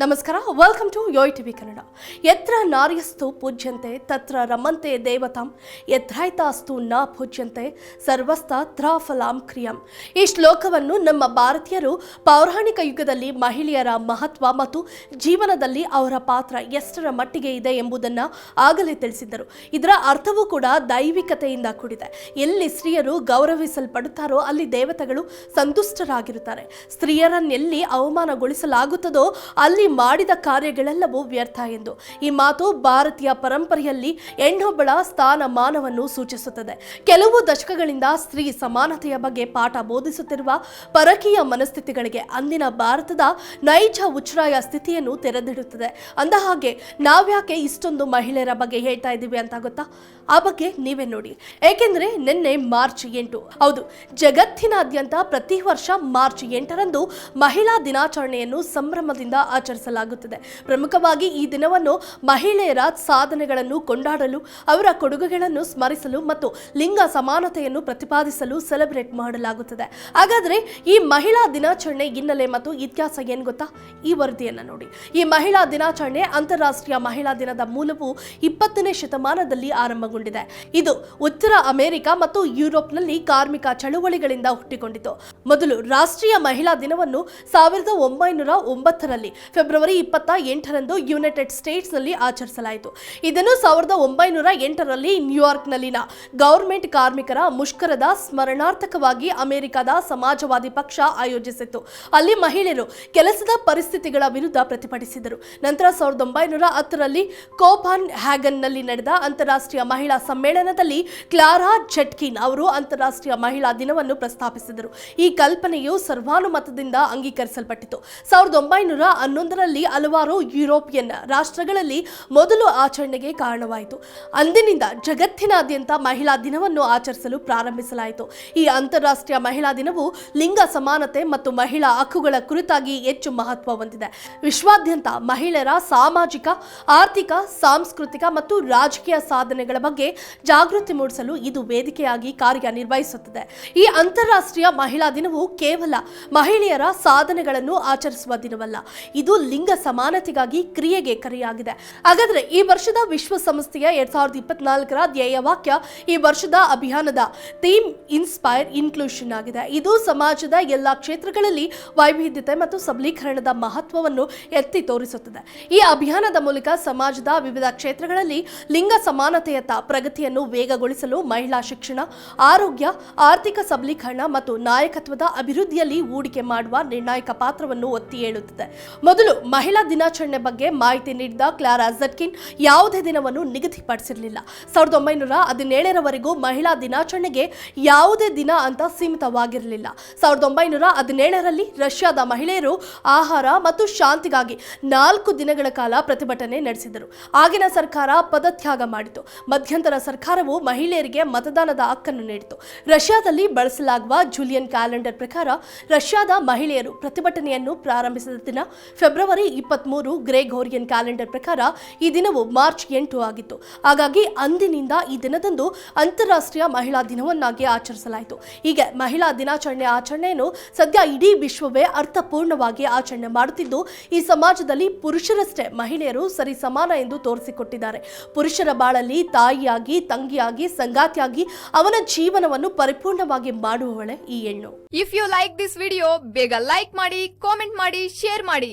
ನಮಸ್ಕಾರ welcome to ಯೋಯ್ TV Kannada ಯತ್ರ ನಾರ್ಯಸ್ತು ಪೂಜ್ಯಂತೆ, ತತ್ರ ರಮಂತೆ ದೇವತಾಂ ಎತ್ರಾಯ್ತಾಸ್ತು ನ ಪೂಜ್ಯಂತೆ, ಸರ್ವಸ್ತ ತ್ರಾಫಲಾಂ ಕ್ರಿಯಂ. ಈ ಶ್ಲೋಕವನ್ನು ನಮ್ಮ ಭಾರತೀಯರು ಪೌರಾಣಿಕ ಯುಗದಲ್ಲಿ ಮಹಿಳೆಯರ ಮಹತ್ವ ಮತ್ತು ಜೀವನದಲ್ಲಿ ಅವರ ಪಾತ್ರ ಎಷ್ಟರ ಮಟ್ಟಿಗೆ ಇದೆ ಎಂಬುದನ್ನು ಆಗಲೇ ತಿಳಿಸಿದ್ದರು. ಇದರ ಅರ್ಥವೂ ಕೂಡ ದೈವಿಕತೆಯಿಂದ ಕೂಡಿದೆ. ಎಲ್ಲಿ ಸ್ತ್ರೀಯರು ಗೌರವಿಸಲ್ಪಡುತ್ತಾರೋ ಅಲ್ಲಿ ದೇವತೆಗಳು ಸಂತುಷ್ಟರಾಗಿರುತ್ತಾರೆ. ಸ್ತ್ರೀಯರನ್ನೆಲ್ಲಿ ಅವಮಾನಗೊಳಿಸಲಾಗುತ್ತದೋ ಅಲ್ಲಿ ಮಾಡಿದ ಕಾರ್ಯಗಳೆಲ್ಲವೂ ವ್ಯರ್ಥ ಎಂದು. ಈ ಮಾತು ಭಾರತೀಯ ಪರಂಪರೆಯಲ್ಲಿ ಹೆಣ್ಣೊಬ್ಬಳ ಸ್ಥಾನಮಾನವನ್ನು ಸೂಚಿಸುತ್ತದೆ. ಕೆಲವು ದಶಕಗಳಿಂದ ಸ್ತ್ರೀ ಸಮಾನತೆಯ ಬಗ್ಗೆ ಪಾಠ ಬೋಧಿಸುತ್ತಿರುವ ಪರಕೀಯ ಮನಸ್ಥಿತಿಗಳಿಗೆ ಅಂದಿನ ಭಾರತದ ನೈಜ ಉಚ್ಛ್ರಾಯ ಸ್ಥಿತಿಯನ್ನು ತೆರೆದಿಡುತ್ತದೆ. ಅಂದ ಹಾಗೆ ನಾವ್ಯಾಕೆ ಇಷ್ಟೊಂದು ಮಹಿಳೆಯರ ಬಗ್ಗೆ ಹೇಳ್ತಾ ಇದ್ದೀವಿ ಅಂತ ಗೊತ್ತಾ? ಆ ಬಗ್ಗೆ ನೀವೇ ನೋಡಿ. ಏಕೆಂದ್ರೆ ನಿನ್ನೆ ಮಾರ್ಚ್ ಎಂಟು. ಹೌದು, ಜಗತ್ತಿನಾದ್ಯಂತ ಪ್ರತಿ ವರ್ಷ ಮಾರ್ಚ್ ಎಂಟರಂದು ಮಹಿಳಾ ದಿನಾಚರಣೆಯನ್ನು ಸಂಭ್ರಮದಿಂದ ಆಚರಿಸಲಾಗುತ್ತದೆ ಪ್ರಮುಖವಾಗಿ ಈ ದಿನವನ್ನು ಮಹಿಳೆಯರ ಸಾಧನೆಗಳನ್ನು ಕೊಂಡಾಡಲು, ಅವರ ಕೊಡುಗೆಗಳನ್ನು ಸ್ಮರಿಸಲು ಮತ್ತು ಲಿಂಗ ಸಮಾನತೆಯನ್ನು ಪ್ರತಿಪಾದಿಸಲು ಸೆಲೆಬ್ರೇಟ್ ಮಾಡಲಾಗುತ್ತದೆ. ಹಾಗಾದರೆ ಈ ಮಹಿಳಾ ದಿನಾಚರಣೆ ಹಿನ್ನೆಲೆ ಮತ್ತು ಇತಿಹಾಸ ಏನು ಗೊತ್ತಾ? ಈ ವರದಿಯನ್ನು ನೋಡಿ. ಈ ಮಹಿಳಾ ದಿನಾಚರಣೆ ಅಂತಾರಾಷ್ಟ್ರೀಯ ಮಹಿಳಾ ದಿನದ ಮೂಲವು ಇಪ್ಪತ್ತನೇ ಶತಮಾನದಲ್ಲಿ ಆರಂಭಗೊಂಡಿದೆ. ಇದು ಉತ್ತರ ಅಮೆರಿಕ ಮತ್ತು ಯುರೋಪ್ನಲ್ಲಿ ಕಾರ್ಮಿಕ ಚಳುವಳಿಗಳಿಂದ ಹುಟ್ಟಿಕೊಂಡಿತು. ಮೊದಲು ರಾಷ್ಟ್ರೀಯ ಮಹಿಳಾ ದಿನವನ್ನು ಸಾವಿರದ ಒಂಬೈನೂರ ಒಂಬತ್ತರಲ್ಲಿ ಫೆಬ್ರವರಿ ಇಪ್ಪತ್ತ ಎಂಟರಂದು ಯುನೈಟೆಡ್ ಸ್ಟೇಟ್ಸ್ನಲ್ಲಿ ಆಚರಿಸಲಾಯಿತು. ಇದನ್ನು ಸಾವಿರದ ಒಂಬೈನೂರ ಎಂಟರಲ್ಲಿ ನ್ಯೂಯಾರ್ಕ್ನಲ್ಲಿನ ಗೌರ್ಮೆಂಟ್ ಕಾರ್ಮಿಕರ ಮುಷ್ಕರದ ಸ್ಮರಣಾರ್ಥಕವಾಗಿ ಅಮೆರಿಕದ ಸಮಾಜವಾದಿ ಪಕ್ಷ ಆಯೋಜಿಸಿತ್ತು. ಅಲ್ಲಿ ಮಹಿಳೆಯರು ಕೆಲಸದ ಪರಿಸ್ಥಿತಿಗಳ ವಿರುದ್ಧ ಪ್ರತಿಭಟಿಸಿದರು. ನಂತರ ಸಾವಿರದ ಒಂಬೈನೂರ ಹತ್ತರಲ್ಲಿ ಕೋಪಾನ್ ಹ್ಯಾಗನ್ನಲ್ಲಿ ನಡೆದ ಅಂತಾರಾಷ್ಟ್ರೀಯ ಮಹಿಳಾ ಸಮ್ಮೇಳನದಲ್ಲಿ ಕ್ಲಾರಾ ಜಟ್ಕಿನ್ ಅವರು ಅಂತಾರಾಷ್ಟ್ರೀಯ ಮಹಿಳಾ ದಿನವನ್ನು ಪ್ರಸ್ತಾಪಿಸಿದರು. ಈ ಕಲ್ಪನೆಯು ಸರ್ವಾನುಮತದಿಂದ ಅಂಗೀಕರಿಸಲ್ಪಟ್ಟಿತು. ಸಾವಿರದ ಒಂಬೈನೂರ ಹನ್ನೊಂದರಲ್ಲಿ ಹಲವಾರು ಯುರೋಪಿಯನ್ ರಾಷ್ಟ್ರಗಳಲ್ಲಿ ಮೊದಲು ಆಚರಣೆಗೆ ಕಾರಣವಾಯಿತು. ಅಂದಿನಿಂದ ಜಗತ್ತಿನಾದ್ಯಂತ ಮಹಿಳಾ ದಿನವನ್ನು ಆಚರಿಸಲು ಪ್ರಾರಂಭಿಸಲಾಯಿತು. ಈ ಅಂತಾರಾಷ್ಟ್ರೀಯ ಮಹಿಳಾ ದಿನವು ಲಿಂಗ ಸಮಾನತೆ ಮತ್ತು ಮಹಿಳಾ ಹಕ್ಕುಗಳ ಕುರಿತಾಗಿ ಹೆಚ್ಚು ಮಹತ್ವ ಹೊಂದಿದೆ. ವಿಶ್ವಾದ್ಯಂತ ಮಹಿಳೆಯರ ಸಾಮಾಜಿಕ, ಆರ್ಥಿಕ, ಸಾಂಸ್ಕೃತಿಕ ಮತ್ತು ರಾಜಕೀಯ ಸಾಧನೆಗಳ ಬಗ್ಗೆ ಜಾಗೃತಿ ಮೂಡಿಸಲು ಇದು ವೇದಿಕೆಯಾಗಿ ಕಾರ್ಯನಿರ್ವಹಿಸುತ್ತದೆ. ಈ ಅಂತಾರಾಷ್ಟ್ರೀಯ ಮಹಿಳಾ ದಿನವು ಕೇವಲ ಮಹಿಳೆಯರ ಸಾಧನೆಗಳನ್ನು ಆಚರಿಸುವ ದಿನವಲ್ಲ, ಇದು ಲಿಂಗ ಸಮಾನತೆಗಾಗಿ ಕ್ರಿಯೆಗೆ ಕರೆಯಾಗಿದೆ. ಹಾಗಾದ್ರೆ ಈ ವರ್ಷದ ವಿಶ್ವಸಂಸ್ಥೆಯ ಎರಡ್ ಸಾವಿರದ ಇಪ್ಪತ್ನಾಲ್ಕರ ಧ್ಯೇಯ ವಾಕ್ಯ ಈ ವರ್ಷದ ಅಭಿಯಾನದ ಥೀಮ್ ಇನ್ಸ್ಪೈರ್ ಇನ್ಕ್ಲೂಷನ್ ಆಗಿದೆ. ಇದು ಸಮಾಜದ ಎಲ್ಲಾ ಕ್ಷೇತ್ರಗಳಲ್ಲಿ ವೈವಿಧ್ಯತೆ ಮತ್ತು ಸಬಲೀಕರಣದ ಮಹತ್ವವನ್ನು ಎತ್ತಿ ತೋರಿಸುತ್ತದೆ. ಈ ಅಭಿಯಾನದ ಮೂಲಕ ಸಮಾಜದ ವಿವಿಧ ಕ್ಷೇತ್ರಗಳಲ್ಲಿ ಲಿಂಗ ಸಮಾನತೆಯತ್ತ ಪ್ರಗತಿಯನ್ನು ವೇಗಗೊಳಿಸಲು ಮಹಿಳಾ ಶಿಕ್ಷಣ, ಆರೋಗ್ಯ, ಆರ್ಥಿಕ ಸಬಲೀಕರಣ ಮತ್ತು ನಾಯಕತ್ವದ ಅಭಿವೃದ್ಧಿಯಲ್ಲಿ ಹೂಡಿಕೆ ಮಾಡುವ ನಿರ್ಣಾಯಕ ಪಾತ್ರವನ್ನು ಒತ್ತಿ ಹೇಳುತ್ತದೆ. ಮೊದಲು ಮಹಿಳಾ ದಿನಾಚರಣೆ ಬಗ್ಗೆ ಮಾಹಿತಿ ನೀಡಿದ ಕ್ಲಾರಾ ಜಟ್ಕಿನ್ ಯಾವುದೇ ದಿನವನ್ನು ನಿಗದಿಪಡಿಸಿರಲಿಲ್ಲ. ಸಾವಿರದ ಒಂಬೈನೂರ ಹದಿನೇಳರವರೆಗೂ ಮಹಿಳಾ ದಿನಾಚರಣೆಗೆ ಯಾವುದೇ ದಿನ ಅಂತ ಸೀಮಿತವಾಗಿರಲಿಲ್ಲ. ಸಾವಿರದ ಒಂಬೈನೂರ ಹದಿನೇಳರಲ್ಲಿ ರಷ್ಯಾದ ಮಹಿಳೆಯರು ಆಹಾರ ಮತ್ತು ಶಾಂತಿಗಾಗಿ ನಾಲ್ಕು ದಿನಗಳ ಕಾಲ ಪ್ರತಿಭಟನೆ ನಡೆಸಿದರು. ಆಗಿನ ಸರ್ಕಾರ ಪದತ್ಯಾಗ ಮಾಡಿತು. ಮಧ್ಯಂತರ ಸರ್ಕಾರವು ಮಹಿಳೆಯರಿಗೆ ಮತದಾನದ ಹಕ್ಕನ್ನು ನೀಡಿತು. ರಷ್ಯಾದಲ್ಲಿ ಬಳಸಲಾಗುವ ಜೂಲಿಯನ್ ಕ್ಯಾಲೆಂಡರ್ ಪ್ರಕಾರ ರಷ್ಯಾದ ಮಹಿಳೆಯರು ಪ್ರತಿಭಟನೆಯನ್ನು ಪ್ರಾರಂಭಿಸಿದ ದಿನ ಫೆಬ್ರವರಿ ಇಪ್ಪತ್ಮೂರು ಗ್ರೇಗೋರಿಯನ್ ಕ್ಯಾಲೆಂಡರ್ ಪ್ರಕಾರ ಈ ದಿನವು ಮಾರ್ಚ್ ಎಂಟು ಆಗಿತ್ತು. ಹಾಗಾಗಿ ಅಂದಿನಿಂದ ಈ ದಿನದಂದು ಅಂತಾರಾಷ್ಟ್ರೀಯ ಮಹಿಳಾ ದಿನವನ್ನಾಗಿ ಆಚರಿಸಲಾಯಿತು. ಹೀಗೆ ಮಹಿಳಾ ದಿನಾಚರಣೆ ಆಚರಣೆಯನ್ನು ಸದ್ಯ ಇಡೀ ವಿಶ್ವವೇ ಅರ್ಥಪೂರ್ಣವಾಗಿ ಆಚರಣೆ ಮಾಡುತ್ತಿದ್ದು, ಈ ಸಮಾಜದಲ್ಲಿ ಪುರುಷರಷ್ಟೇ ಮಹಿಳೆಯರು ಸರಿ ಸಮಾನ ಎಂದು ತೋರಿಸಿಕೊಟ್ಟಿದ್ದಾರೆ. ಪುರುಷರ ಬಾಳಲ್ಲಿ ತಾಯಿಯಾಗಿ, ತಂಗಿಯಾಗಿ, ಸಂಗಾತಿಯಾಗಿ ಅವನ ಜೀವನವನ್ನು ಪರಿಪೂರ್ಣವಾಗಿ ಮಾಡುವವಳೆ ಈ ಹೆಣ್ಣು. If you like this video ಬೇಗ ಲೈಕ್ ಮಾಡಿ ಕಾಮೆಂಟ್ ಮಾಡಿ ಶೇರ್ ಮಾಡಿ.